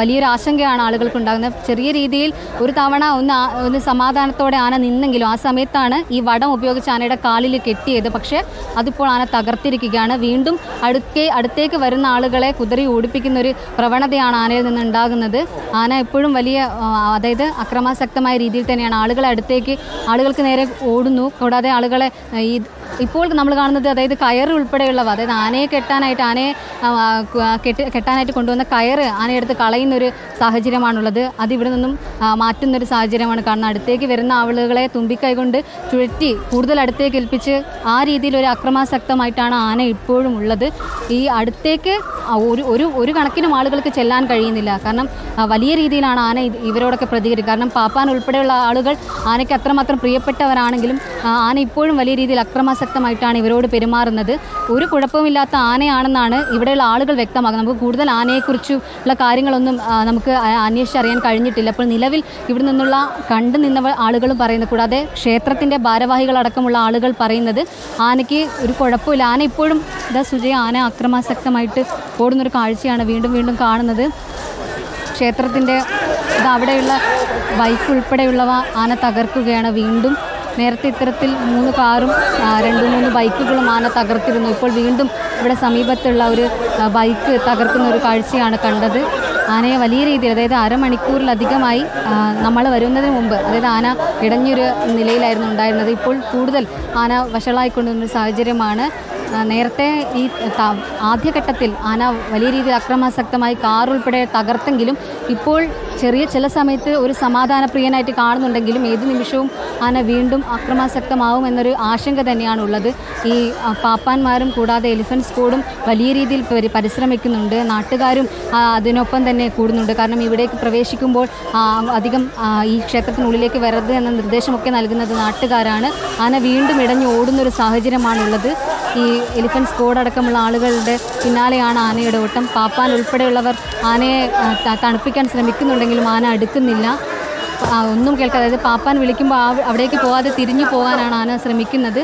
വലിയൊരു ആശങ്കയാണ് ആളുകൾക്ക് ഉണ്ടാകുന്നത് ചെറിയ രീതിയിൽ ഒരു തവണ ഒന്ന് ഒന്ന് സമാധാനത്തോടെ ആന നിന്നെങ്കിലും ആ സമയത്താണ് ഈ വടം ഉപയോഗിച്ച് ആനയുടെ കാലിൽ കെട്ടിയത്. പക്ഷേ അതിപ്പോൾ ആന തകർത്തിരിക്കുകയാണ്. വീണ്ടും അടുക്കേ അടുത്തേക്ക് വരുന്ന ആളുകളെ കുതിരി ഓടിപ്പിക്കുന്ന ഒരു പ്രവണതയാണ് ആനയിൽ നിന്ന് ഉണ്ടാകുന്നത് ആന എപ്പോഴും വലിയ അതായത് അക്രമാസക്തമായ രീതിയിൽ തന്നെയാണ്. ആളുകളെ അടുത്തേക്ക് ആളുകൾക്ക് നേരെ ഓടുന്നു. കൂടാതെ ആളുകളെ ഈ ഇപ്പോൾ നമ്മൾ കാണുന്നത് അതായത് കയർ ഉൾപ്പെടെയുള്ളവ അതായത് ആനയെ കെട്ടാനായിട്ട് ആനയെ കെട്ടാനായിട്ട് കൊണ്ടുവന്ന കയർ ആനയെടുത്ത് കളയുന്ന ഒരു സാഹചര്യമാണുള്ളത്. അത് ഇവിടെ നിന്നും മാറ്റുന്നൊരു സാഹചര്യമാണ്. കാരണം അടുത്തേക്ക് വരുന്ന ആളുകളെ തുമ്പിക്കൈ കൊണ്ട് ചുഴറ്റി കൂടുതൽ അടുത്തേക്ക് ഏൽപ്പിച്ച് ആ രീതിയിൽ ഒരു അക്രമാസക്തമായിട്ടാണ് ആന ഇപ്പോഴും ഉള്ളത്. ഈ അടുത്തേക്ക് ഒരു ഒരു ഒരു കണക്കിനും ആളുകൾക്ക് ചെല്ലാൻ കഴിയുന്നില്ല. കാരണം വലിയ രീതിയിലാണ് ആന ഇവരോടൊക്കെ പ്രതികരിക്കുക. കാരണം പാപ്പാൻ ഉൾപ്പെടെയുള്ള ആളുകൾ ആനയ്ക്ക് അത്രമാത്രം പ്രിയപ്പെട്ടവരാണെങ്കിലും ആന ഇപ്പോഴും വലിയ രീതിയിൽ അക്രമാസക്തമായിട്ടാണ് ഇവരോട് പെരുമാറുന്നത്. ഒരു കുഴപ്പമില്ലാത്ത ആനയാണെന്നാണ് ഇവിടെയുള്ള ആളുകൾ വ്യക്തമാക്കുന്നത്. നമുക്ക് കൂടുതൽ ആനയെക്കുറിച്ചുള്ള കാര്യങ്ങളൊന്നും നമുക്ക് അന്വേഷിച്ചറിയാൻ കഴിഞ്ഞിട്ടില്ല. അപ്പോൾ നിലവിൽ ഇവിടെ നിന്നുള്ള കണ്ടു നിന്നവ ആളുകളും പറയുന്നത് കൂടാതെ ക്ഷേത്രത്തിന്റെ ഭാരവാഹികളടക്കമുള്ള ആളുകൾ പറയുന്നത് ആനയ്ക്ക് ഒരു കുഴപ്പമില്ല. ആന ഇപ്പോഴും ഇതാ സുജയ ആന അക്രമാസക്തമായിട്ട് ഓടുന്നൊരു കാഴ്ചയാണ് വീണ്ടും വീണ്ടും കാണുന്നത്. ക്ഷേത്രത്തിന്റെ അവിടെയുള്ള ബൈക്ക് ഉൾപ്പെടെയുള്ളവ ആന തകർക്കുകയാണ് വീണ്ടും നേരത്തെ ഇത്തരത്തിൽ മൂന്ന് കാറും രണ്ട് മൂന്ന് ബൈക്കുകളും ആന തകർത്തിരുന്നു ഇപ്പോൾ വീണ്ടും ഇവിടെ സമീപത്തുള്ള ഒരു ബൈക്ക് തകർക്കുന്ന ഒരു കാഴ്ചയാണ് കണ്ടത്. ആനയെ വലിയ രീതിയിൽ അതായത് അരമണിക്കൂറിലധികമായി നമ്മൾ വരുന്നതിന് മുമ്പ് അതായത് ആന ഇടഞ്ഞൊരു നിലയിലായിരുന്നു ഉണ്ടായിരുന്നത്. ഇപ്പോൾ കൂടുതൽ ആന വഷളായിക്കൊണ്ടിരുന്ന സാഹചര്യമാണ്. നേരത്തെ ഈ ആദ്യഘട്ടത്തിൽ ആന വലിയ രീതിയിൽ അക്രമാസക്തമായി കാർ ഉൾപ്പെടെ തകർത്തെങ്കിലും ഇപ്പോൾ ചെറിയ ചില സമയത്ത് ഒരു സമാധാനപ്രിയനായിട്ട് കാണുന്നുണ്ടെങ്കിലും ഏത് നിമിഷവും ആന വീണ്ടും അക്രമാസക്തമാവും എന്നൊരു ആശങ്ക തന്നെയാണ് ഉള്ളത് ഈ പാപ്പാന്മാരും കൂടാതെ എലിഫന്റ് സ്ക്വാഡും വലിയ രീതിയിൽ പരിശ്രമിക്കുന്നുണ്ട്. നാട്ടുകാരും അതിനൊപ്പം തന്നെ കൂടുന്നുണ്ട്. കാരണം ഇവിടേക്ക് പ്രവേശിക്കുമ്പോൾ അധികം ഈ ക്ഷേത്രത്തിനുള്ളിലേക്ക് വരരുത് എന്ന നിർദ്ദേശമൊക്കെ നൽകുന്നത് നാട്ടുകാരാണ്. ആന വീണ്ടും ഇടഞ്ഞു ഓടുന്നൊരു സാഹചര്യമാണുള്ളത്. ഈ എലിഫന്റ് സ്ക്വാഡ് അടക്കമുള്ള ആളുകളുടെ പിന്നാലെയാണ് ആനയുടെ ഓട്ടം. പാപ്പാൻ ഉൾപ്പെടെയുള്ളവർ ആനയെ തണുപ്പിക്കാൻ ശ്രമിക്കുന്നുണ്ടെങ്കിലും ആന അടുക്കുന്നില്ല. ഒന്നും കേൾക്കാതെ അതായത് പാപ്പാൻ വിളിക്കുമ്പോൾ അവിടേക്ക് പോകാതെ തിരിഞ്ഞു പോകാനാണ് ആന ശ്രമിക്കുന്നത്.